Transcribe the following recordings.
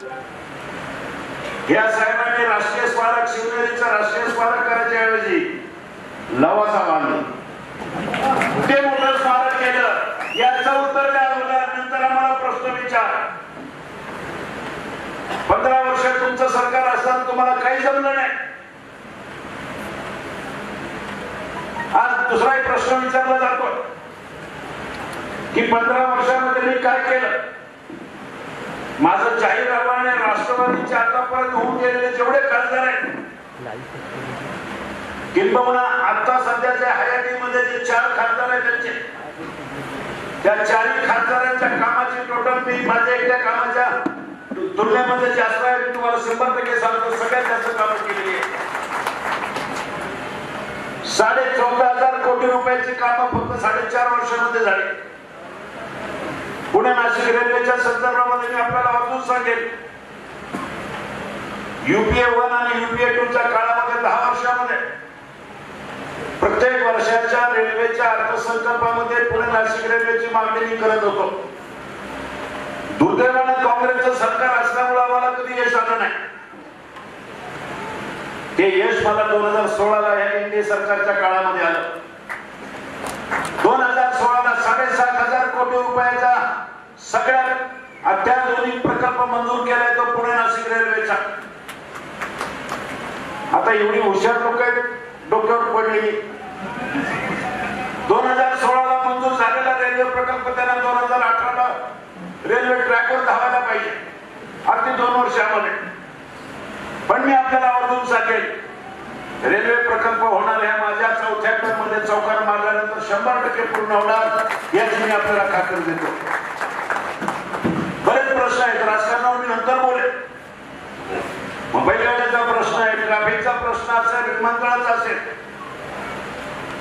या साहेबांनी राष्ट्रीय स्मारक शिवनेरीचं राष्ट्रीय स्मारक करायच्या ऐवजी लवासा बांधलं. ते मोठं स्मारक केलं? याचं उत्तर द्या नंतर आम्हाला प्रश्न विचार. पंधरा वर्ष तुमचं सरकार असताना तुम्हाला काही जमलं नाही. आज दुसराही प्रश्न विचारला जातो की पंधरा वर्षामध्ये मी काय केलं? माझं जाहीर आव्हान आहे राष्ट्रवादीचे आतापर्यंत होऊन गेलेले जेवढे खासदार आहेत. किंबहुना आता सध्याच्या हयातीमध्ये जे चार खासदार आहेत त्यांचे. त्या चारही खासदारांच्या कामाची टोटल मी माझ्या एकट्या कामाच्या तुलनेमध्ये जास्त आहे. मी तुम्हाला शंभर टक्के सांगतो सगळ्यात जास्त कामं केलेली आहे साडे चौदा हजार कोटी रुपयाची कामं फक्त साडेचार वर्षामध्ये झाली. पुणे नाशिक रेल्वेच्या सध्या आपल्याला अजून सांगेल. युपीए वन आणि युपीए टू च्या काळामध्ये दहा वर्षामध्ये प्रत्येक वर्षाच्या रेल्वेच्या अर्थसंकल्पामध्ये पुणे नाशिक रेल्वेची मागणी करत होतो. दुर्दैवाने काँग्रेसचं सरकार असल्यामुळे आम्हाला कधी यश आलं नाही. ते यश मला दोन हजार सोळाला या एनडीए सरकारच्या काळामध्ये आलं. दोन हजार सोळाला साडेसात हजार कोटी रुपयाचा सगळ्यात अत्याधुनिक प्रकल्प मंजूर केलाय तो पुणे नाशिक रेल्वेचा. आता एवढी हुशार लोक डोक्यावर पडलेली दोन हजार सोळाला मंजूर झालेला रेल्वे प्रकल्प त्यांना दोन हजार अठराला रेल्वे ट्रॅकवर धावायला पाहिजे. अगदी दोन वर्षामध्ये. पण मी आपल्याला आवर्जून सांगेल रेल्वे प्रकल्प होणार आहे माझ्या चौथ्या मध्ये चौकार मारल्यानंतर शंभर टक्के पूर्ण होणार याची मी आपल्याला खात्री देतो बरेच प्रश्न आहेत राजकारणावर मी नंतर बोले मग बैलगाड्याचा प्रश्न आहे ट्रॅफिकचा प्रश्न असेल विमानतळाचा असेल.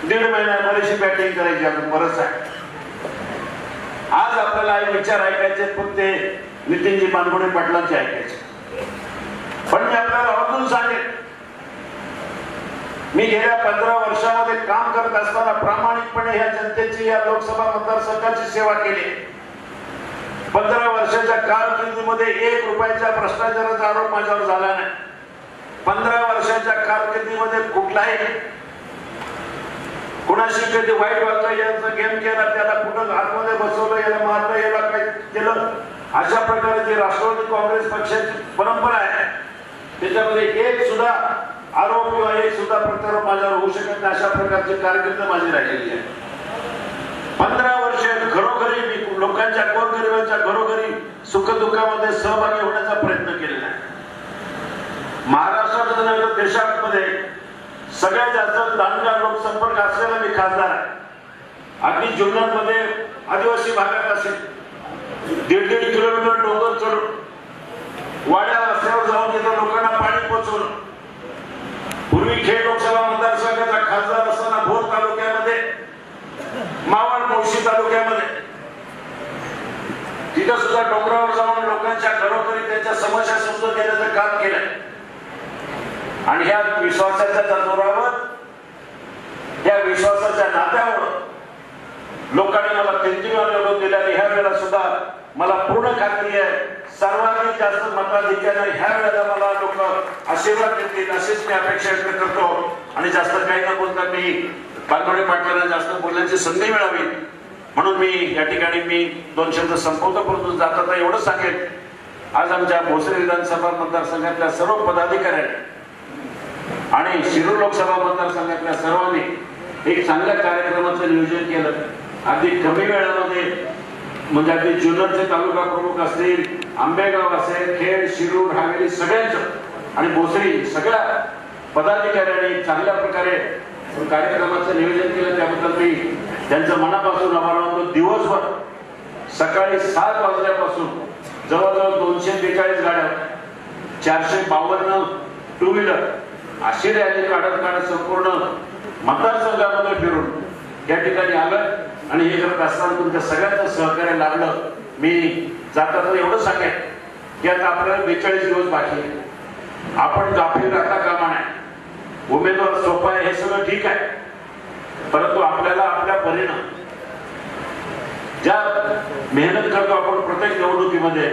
दीड महिन्यात बरीचशी बॅटिंग करायची अजून बरंच आहे. आज आपल्याला एक विचार ऐकायचे फक्त ते नितीनजी बानगुडे पाटलांचे ऐकायचे पण मी आपल्याला अजून सांगेन मी गेल्या पंधरा वर्षामध्ये काम करत असताना प्रामाणिकपणे ह्या जनतेची या लोकसभा मतदारसंघाची सेवा केली पंधरा वर्षाच्या कारकिर्दीमध्ये एक रुपयाच्या भ्रष्टाचाराचा आरोप माझ्यावर झाला नाही. पंधरा वर्षाच्या कारकिर्दीमध्ये कुठलाही कुणाशी कधी वाईट वाटलं याचा गेम केला त्याला कुठं आतमध्ये बसवलं याला मारलं याला काय केलं अशा प्रकारची राष्ट्रवादी काँग्रेस पक्षाची परंपरा आहे त्याच्यामध्ये एक सुद्धा आरोप किंवा एक सुद्धा प्रत्यारोप माझ्यावर होऊ शकत नाही अशा प्रकारची कारकिर्द माझी राहिलेली आहे. पंधरा वर्ष खरोखरी मी लोकांच्या गोरगरिबांच्या घरोघरी सुखदुःखामध्ये सहभागी होण्याचा प्रयत्न केलेला आहे. महाराष्ट्रात नव्हे तर देशामध्ये सगळ्यात जास्त दानदार लोकसंपर्क असलेला मी खासदार आहे. अगदी जुन्नरमध्ये आदिवासी भागात असेल. दीड दीड किलोमीटर डोंगर चढून वाड्या रस्त्यावर जाऊन तिथं लोकांना पाणी पोचवणं पूर्वी खेड लोकसभा मतदारसंघाचा खासदार असताना भोर तालुक्यामध्ये मावळ मुळशी तालुक्यामध्ये तिथं सुद्धा डोंगरावर जाऊन लोकांच्या घरोघरी त्यांच्या समस्या समजून घेण्याचं काम केलंय आणि ह्या विश्वासाच्या जोरावर या विश्वासाच्या नात्यावर लोकांनी मला तीन निवडून दिले आणि ह्या वेळेला सुद्धा मला पूर्ण खात्री आहे सर्वाधिक जास्त मताधिक्याने ह्या वेळेला मला लोक आशीर्वाद देतील अशीच मी अपेक्षा व्यक्त करतो. आणि जास्त काही न बोलता मी बांधवडे पाटलांना जास्त बोलण्याची संधी मिळावी. म्हणून मी या ठिकाणी मी दोन शब्द संपवतो परंतु जाताना एवढं सांगेन. आज आमच्या भोसरी विधानसभा मतदारसंघातल्या सर्व पदाधिकाऱ्यांनी आणि शिरूर लोकसभा मतदारसंघातल्या सर्वांनी एक चांगल्या कार्यक्रमाचं नियोजन केलं. अगदी कमी वेळामध्ये म्हणजे अगदी जुन्नरचे तालुका प्रमुख असतील आंबेगाव असेल खेड शिरूर हावेरी सगळ्यांचं आणि भोसरी सगळ्या पदाधिकाऱ्यांनी चांगल्या प्रकारे कार्यक्रमाचं नियोजन केलं. त्याबद्दल मी त्यांचं मनापासून आभार मानतो दिवसभर सकाळी सात वाजल्यापासून जवळजवळ दोनशे बेचाळीस गाड्या चारशे बावन्न टू व्हीलर अशी रॅली काढत काढत संपूर्ण मतदारसंघामध्ये फिरून या ठिकाणी आलं आणि हे करत असताना तुमच्या सगळ्यांचं सहकार्य लागलं. मी जाताना एवढं सांगेन की आता आपल्याला बेचाळीस दिवस बाकी आपण गाफील राहता कामा नाही उमेदवार सोपा आहे हे सगळं ठीक आहे. परिणाम. ज्या मेहनत करतो आपण प्रत्येक निवडणुकीमध्ये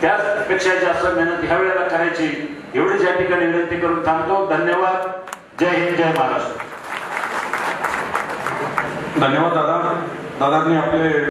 त्यापेक्षा जास्त मेहनत ह्या वेळेला करायची एवढीच या ठिकाणी विनंती करून थांबतो. धन्यवाद. जय हिंद जय महाराष्ट्र. धन्यवाद दादा. दादांनी आपले